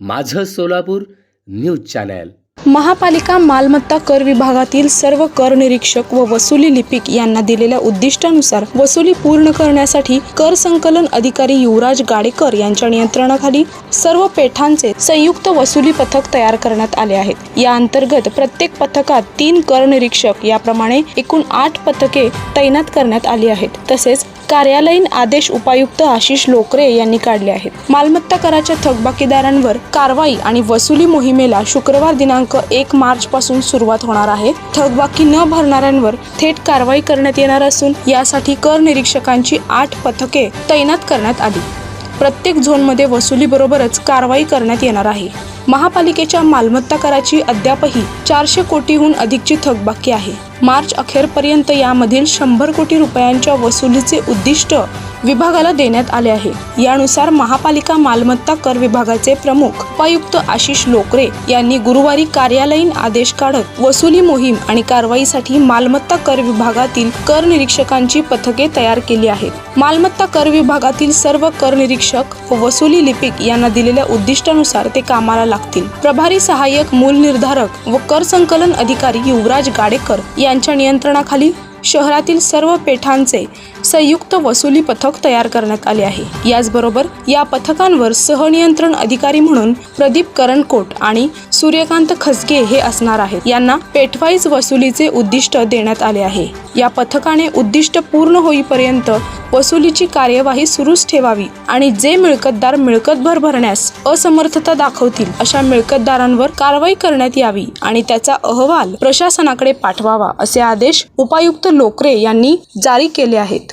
माझं Solapur news channel. महापालिका मालमत्ता कर विभागातील सर्व कर निरीक्षक व वसुली लिपिक यांना दिलेल्या उद्दिष्टानुसार वसुली पूर्ण करण्यासाठी कर संकलन अधिकारी युवराज गाडेकर यांच्या नियंत्रणाखाली सर्व पेठांचे संयुक्त वसुली पथक तयार करण्यात आले आहेत. या अंतर्गत प्रत्येक पथकात तीन कर निरीक्षक याप्रमाणे एकूण आठ पथके तैनात करण्यात आली आहेत. तसेच कार्यालयीन आदेश उपायुक्त आशिष लोकरे यांनी काढले आहेत. मालमत्ता कराच्या थकबाकीदारांवर कारवाई आणि वसुली मोहिमेला शुक्रवार दिनांक एक मार्च पासून सुरुवात होणार आहे. थकबाकी न भरणाऱ्यांवर थेट कारवाई करण्यात येणार असून यासाठी कर निरीक्षकांची आठ पथके तैनात करण्यात आली. प्रत्येक झोनमध्ये वसुलीबरोबरच कारवाई करण्यात येणार आहे. महापालिकेच्या मालमत्ता कराची अद्यापही चारशे कोटीहून अधिकची थकबाकी आहे. मार्च अखेरपर्यंत यामधील शंभर कोटी रुपयांच्या वसुलीचे उद्दिष्ट विभागाला देण्यात आले आहे. यानुसार महापालिका मालमत्ता कर विभागाचे प्रमुख उपायुक्त आशिष लोकरे यांनी गुरुवारी कार्यालयीन आदेश काढत वसुली मोहीम आणि कारवाईसाठी मालमत्ता कर विभागातील कर निरीक्षकांची पथके तयार केली आहेत. मालमत्ता कर विभागातील सर्व कर निरीक्षक व वसुली लिपिक यांना दिलेल्या उद्दिष्टानुसार ते कामाला लागतील. प्रभारी सहाय्यक मूल निर्धारक व कर संकलन अधिकारी युवराज गाडेकर यांच्या नियंत्रणाखाली शहरातील सर्व पेठांचे संयुक्त वसुली पथक तयार करण्यात आले आहे. याचबरोबर या पथकांवर सहनियंत्रण अधिकारी म्हणून प्रदीप करणकोट आणि सूर्यकांत खसगे हे असणार आहेत. यांना पेठवाईज वसुलीचे उद्दिष्ट देण्यात आले आहे. या पथकाने उद्दिष्ट पूर्ण होईपर्यंत वसुलीची कार्यवाही सुरूच ठेवावी आणि जे मिळकतदार मिळकत भर भरण्यास असमर्थता दाखवतील अशा मिळकतदारांवर कारवाई करण्यात यावी आणि त्याचा अहवाल प्रशासनाकडे पाठवावा असे आदेश उपायुक्त लोकरे यांनी जारी केले आहेत.